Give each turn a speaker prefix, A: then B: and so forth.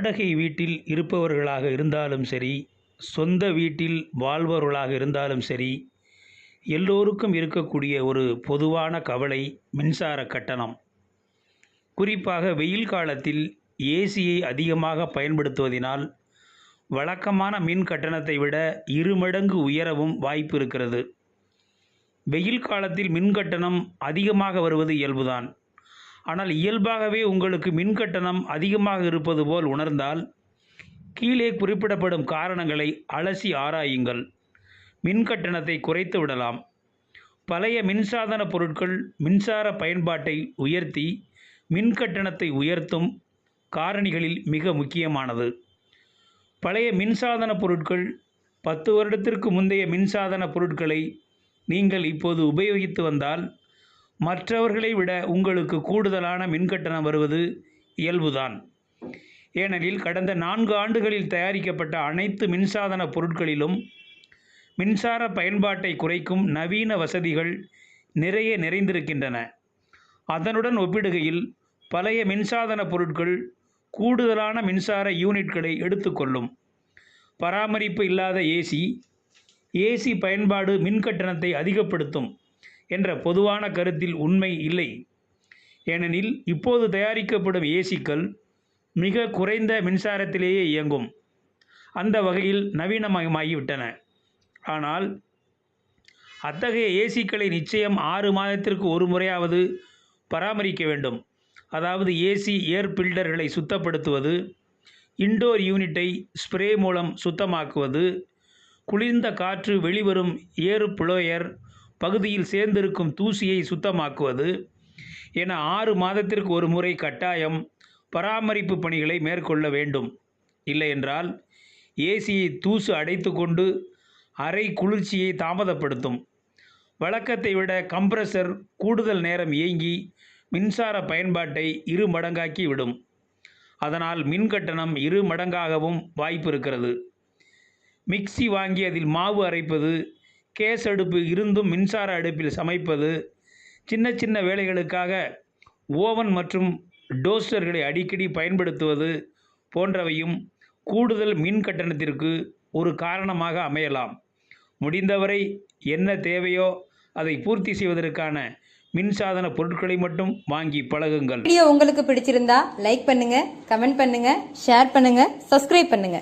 A: வாடகை வீட்டில் இருப்பவர்களாக இருந்தாலும் சரி சொந்த வீட்டில் வாழ்பவர்களாக இருந்தாலும் சரி எல்லோருக்கும் இருக்கக்கூடிய ஒரு பொதுவான கவலை மின்சார கட்டணம். குறிப்பாக வெயில் காலத்தில் ஏசியை அதிகமாக பயன்படுத்துவதினால் வழக்கமான மின் கட்டணத்தை விட இருமடங்கு உயரவும் வாய்ப்பு இருக்கிறது. வெயில் காலத்தில் மின் கட்டணம் அதிகமாக வருவது இயல்புதான். ஆனால் இயல்பாகவே உங்களுக்கு மின் கட்டணம் அதிகமாக இருப்பது போல் உணர்ந்தால் கீழே குறிப்பிடப்படும் காரணங்களை அலசி ஆராயுங்கள். மின் கட்டணத்தை குறைத்து விடலாம். பழைய மின்சாதன பொருட்கள் மின்சார பயன்பாட்டை உயர்த்தி மின் கட்டணத்தை உயர்த்தும் காரணிகளில் மிக முக்கியமானது. பழைய மின்சாதன பொருட்கள் பத்து வருடத்திற்கு முந்தைய மின்சாதன பொருட்களை நீங்கள் இப்போது உபயோகித்து வந்தால் மற்றவர்களை விட உங்களுக்கு கூடுதலான மின்கட்டணம் வருவது இயல்புதான். ஏனெனில் கடந்த நான்கு ஆண்டுகளில் தயாரிக்கப்பட்ட அனைத்து மின்சாதன பொருட்களிலும் மின்சார பயன்பாட்டை குறைக்கும் நவீன வசதிகள் நிறைய நிறைந்திருக்கின்றன. அதனுடன் ஒப்பிடுகையில் பழைய மின்சாதன பொருட்கள் கூடுதலான மின்சார யூனிட்களை எடுத்துக்கொள்ளும். பராமரிப்பு இல்லாத ஏசி ஏசி பயன்பாடு மின் கட்டணத்தை அதிகப்படுத்தும். என்ற பொதுவான கருத்தில் உண்மை இல்லை. ஏனெனில் இப்போது தயாரிக்கப்படும் ஏசிக்கள் மிக குறைந்த மின்சாரத்திலேயே இயங்கும். அந்த வகையில் நவீனமயமாகிவிட்டன ஆனால் அத்தகைய ஏசிக்களை நிச்சயம் ஆறு மாதத்திற்கு ஒரு முறையாவது பராமரிக்க வேண்டும். அதாவது ஏசி ஏர் பில்டர்களை சுத்தப்படுத்துவது இன்டோர் யூனிட்டை ஸ்ப்ரே மூலம் சுத்தமாக்குவது குளிர்ந்த காற்று வெளிவரும் ஏர் புளோயர் பகுதியில் சேர்ந்திருக்கும் தூசியை சுத்தமாக்குவது. என ஆறு மாதத்திற்கு ஒரு முறை கட்டாயம் பராமரிப்பு பணிகளை மேற்கொள்ள வேண்டும். இல்லையென்றால் ஏசியை தூசு அடைத்து கொண்டு அறை குளிர்ச்சியை தாமதப்படுத்தும். வழக்கத்தை விட கம்ப்ரஸர் கூடுதல் நேரம் இயங்கி மின்சார பயன்பாட்டை இரு மடங்காக்கி விடும். அதனால் மின் கட்டணம் இரு மடங்காகவும் வாய்ப்பு இருக்கிறது. மிக்ஸி வாங்கி அதில் மாவு அரைப்பது கேஸ் அடுப்பு இருந்தும் மின்சார அடுப்பில் சமைப்பது சின்ன சின்ன வேலைகளுக்காக ஓவன் மற்றும் டோஸ்டர்களை அடிக்கடி பயன்படுத்துவது போன்றவையும் கூடுதல் மின் கட்டணத்திற்கு ஒரு காரணமாக அமையலாம். முடிந்தவரை என்ன தேவையோ அதை பூர்த்தி செய்வதற்கான மின்சாதன பொருட்களை மட்டும் வாங்கி பழகுங்கள்.
B: வீடியோ உங்களுக்கு பிடிச்சிருந்தா லைக் பண்ணுங்க கமெண்ட் பண்ணுங்க ஷேர் பண்ணுங்க சப்ஸ்கிரைப் பண்ணுங்க.